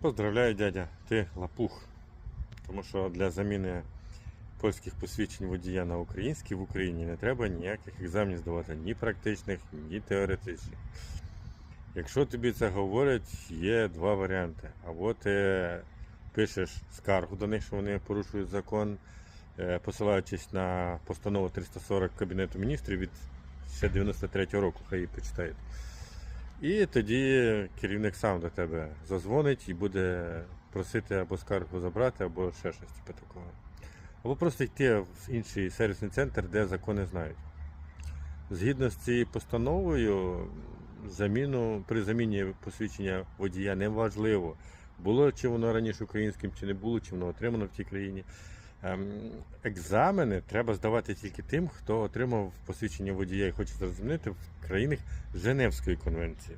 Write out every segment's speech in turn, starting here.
Поздравляю, дядя, ти лапух. Тому що для заміни польських посвідчень водія на українські в Україні не треба ніяких екзаменів здавати, ні практичних, ні теоретичних. Якщо тобі це говорять, є два варіанти. Або ти пишеш скаргу до них, що вони порушують закон, е, посилаючись на постанову 340 Кабінету міністрів від ще 93-го року, хай її почитають. І тоді керівник сам до тебе зазвонить і буде просити або скаргу забрати, або ще щось типу такого. Або просто йти в інший сервісний центр, де закони знають. Згідно з цією постановою, заміну, при заміні посвідчення водія неважливо, було чи воно раніше українським, чи не було, чи воно отримано в тій країні. Ем, Екзамени треба здавати тільки тим, хто отримав посвідчення водія і хоче зрозуміти в країнах Женевської конвенції.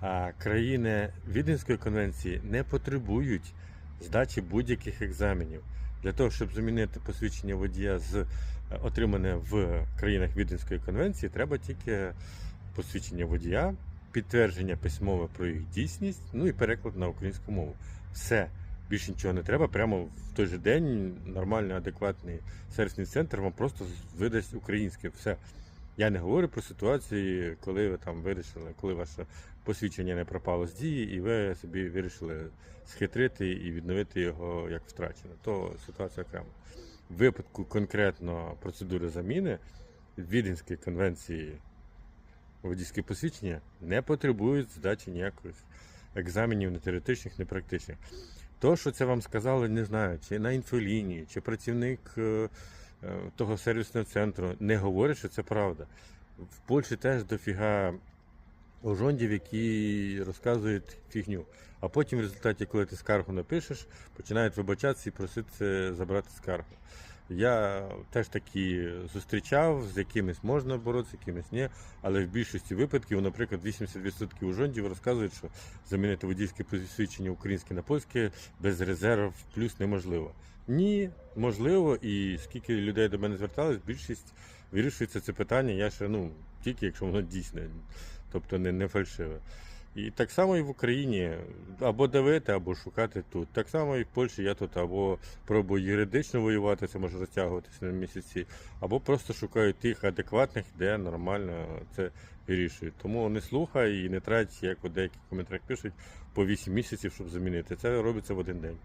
А країни Віденської конвенції не потребують здачі будь-яких екзаменів. Для того, щоб замінити посвідчення водія з е, отримане в країнах Віденської конвенції, треба тільки посвідчення водія, підтвердження письмове про їх дійсність, ну і переклад на українську мову. Все. Більше нічого не треба. Прямо в той же день нормальний, адекватний сервісний центр вам просто видасть українське. Все. Я не говорю про ситуації, коли ви там вирішили, коли ваше посвідчення не пропало з дії, і ви собі вирішили схитрити і відновити його як втрачене. То ситуація окрема. В випадку конкретно процедури заміни Віденської конвенції водійське посвідчення не потребують здачі ніяких екзаменів, не теоретичних, не практичних. То, що це вам сказали, не знаю, чи на інфолінії, чи працівник е, е, того сервісного центру не говорить, що це правда. В Польщі теж дофіга ожондів, які розказують фігню. А потім в результаті, коли ти скаргу напишеш, починають вибачатися і просити забрати скаргу. Я теж такі зустрічав, з якимись можна боротися, з якимись ні. Але в більшості випадків, наприклад, 80% ужондів розказують, що замінити водійське посвідчення українське на польське без резерв плюс неможливо. Ні, можливо, і скільки людей до мене звертались, більшість вирішується це питання. Я ще ну тільки якщо воно дійсне, тобто не, не фальшиве. І так само і в Україні або давити, або шукати тут. Так само і в Польщі я тут або пробую юридично воювати, це може розтягуватися на місяці, або просто шукаю тих адекватних, де нормально це вирішують. Тому не слухай і не трать, як у деяких коментарях пишуть, по 8 місяців, щоб замінити. Це робиться в один день.